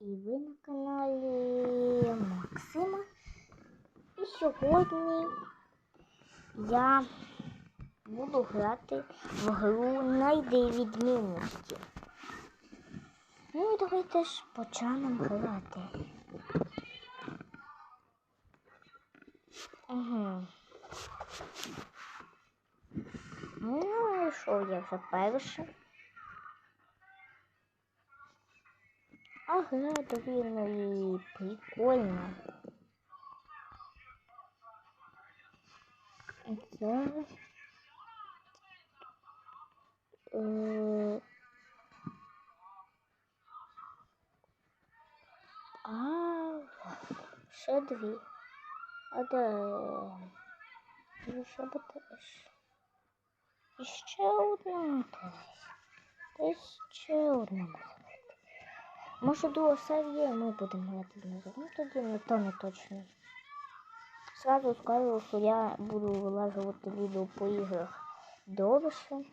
І ви на каналі Максима. І сьогодні я буду грати в гру Найди відмінності. Ну і давайте ж почнемо грати. Угу. Ну, і що я вже перший. А гра довольно і прикольна. Зараз. Е, А, ще дві. А де? Ну, що би теж? І ще одна десь. Десь ще одна може бути. Може дуо серії ми будемо грати знизу. Ну тоді не то не точно. Сразу скажу, що я буду вилажувати відео по іграх довше,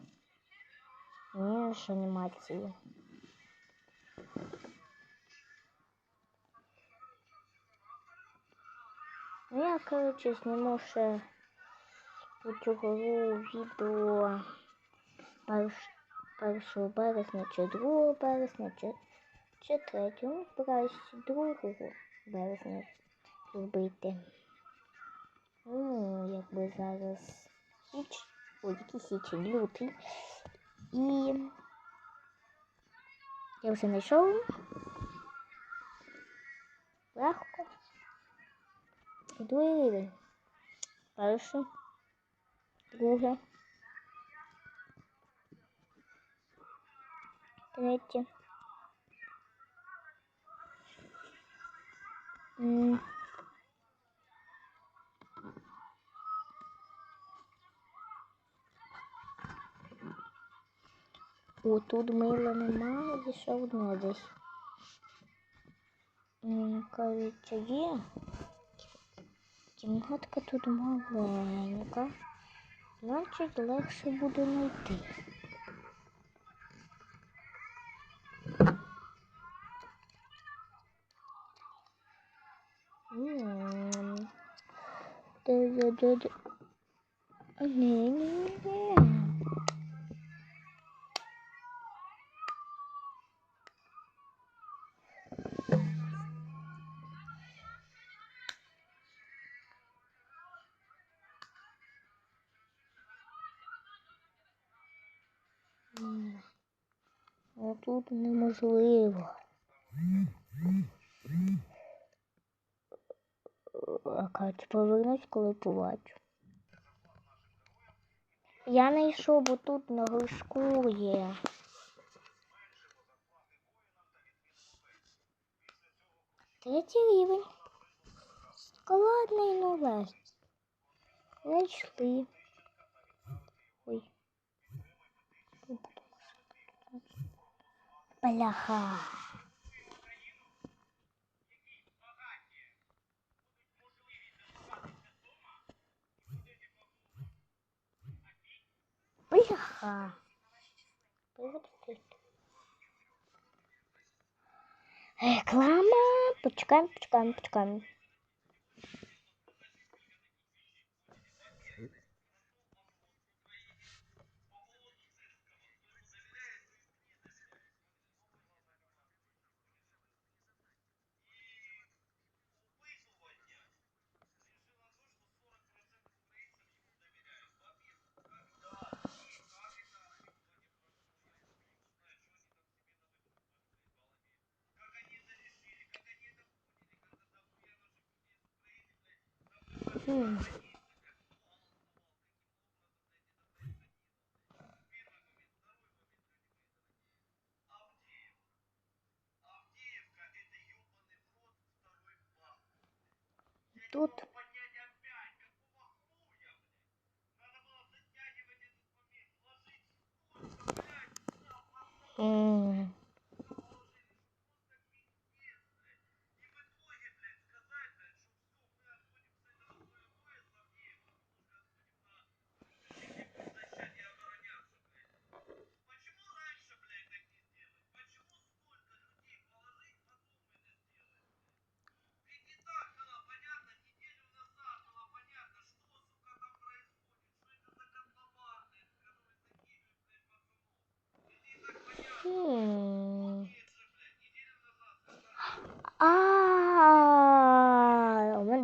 ніж анімації. Ну, я, коротше, зніму ще у цю гру відео 1 березня чи 2 березня чи, 3. Ну, збираюсь 2 березня зробити. Ну, якби зараз січ, ой, який січень, лютий. І я вже знайшов. Легко. Другий рівень. Перший. Друге. Третє. О, тут мила немає, ще одне десь. М, є. Кімнатка тут маленька. Значить, легше буде знайти. Ні-ні-ні. М, А тут неможливо. А Катя повернусь, коли побачу. Я не йшов, бо тут на горшку є. Третій рівень. Шоколадний новець. Знайшли. Ой. Бляха. Бляха. Реклама. Почекаємо, почекаємо, почекаємо. Тут Mm.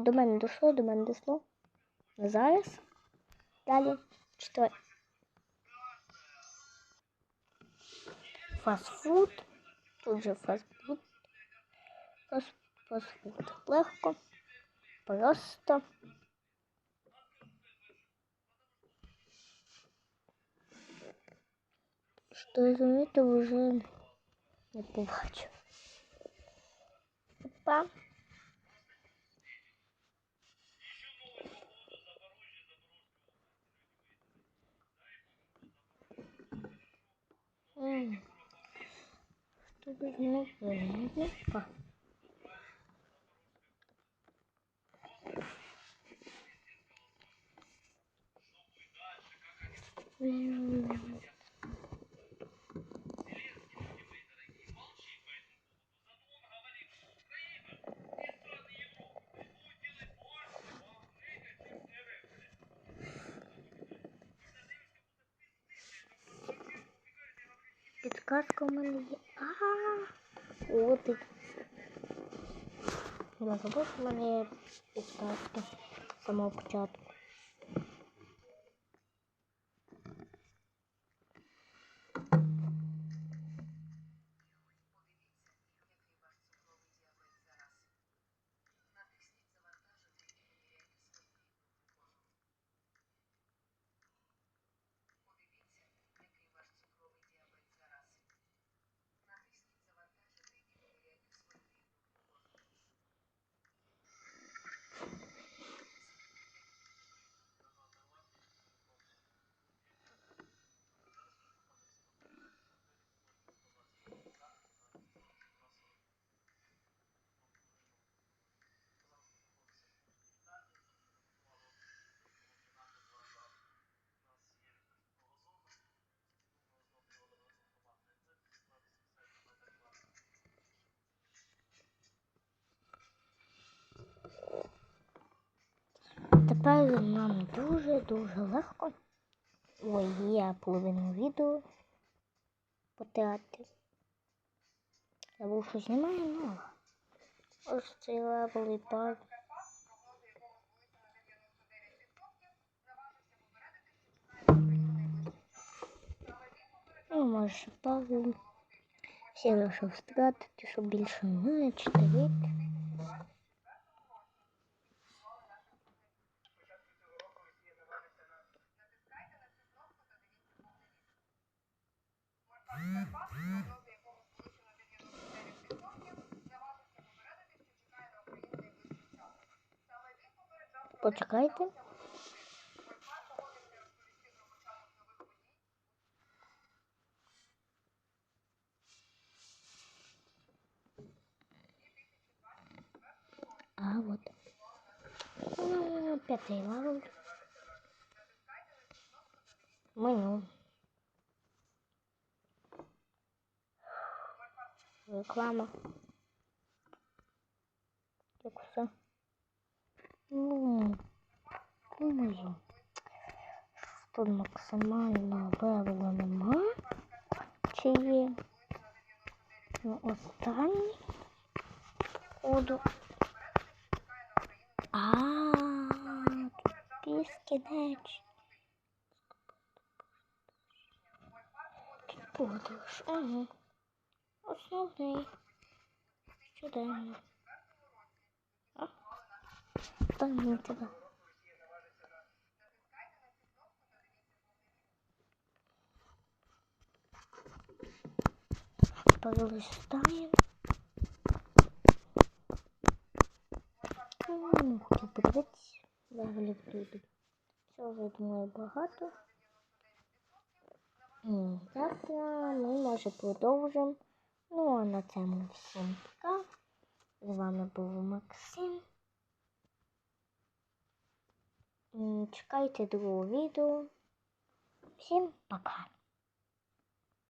До мене дійшло, до мене дійшло. Зараз. Далі. Що? Фастфуд. Тут же фастфуд. Фаст, фастфуд. Легко. Просто. Что Що розумієте, вже не побачу. Опа. Что бы не было, Опа. М. Підказка у мене є. А, от і. Я забув, мене є самого початку. Нам дуже-дуже легко. Ой, є половину відео потирати. Я був що знімаю, ну. Ось цей левел і пак. Ну, може, пару. Всі лише втратити, щоб більше не чотирити. Почекайте. А вот. Пятый левел. Меню. Реклама. Як все. Ну, думаю, тут максимально левела нема. Чи є? Ну, останній. Ходу. А, тут безкінеч. Тут подорож. Ага. Основний. Щоденний. А? Та ні, тебе. Ну, хотів подивитися. Взагалі тут. Цього, я думаю, багато. Е, ми, може, продовжимо. Ну, а на цьому всім пока. З вами був Максим. Чекайте другого відео. Всім пока.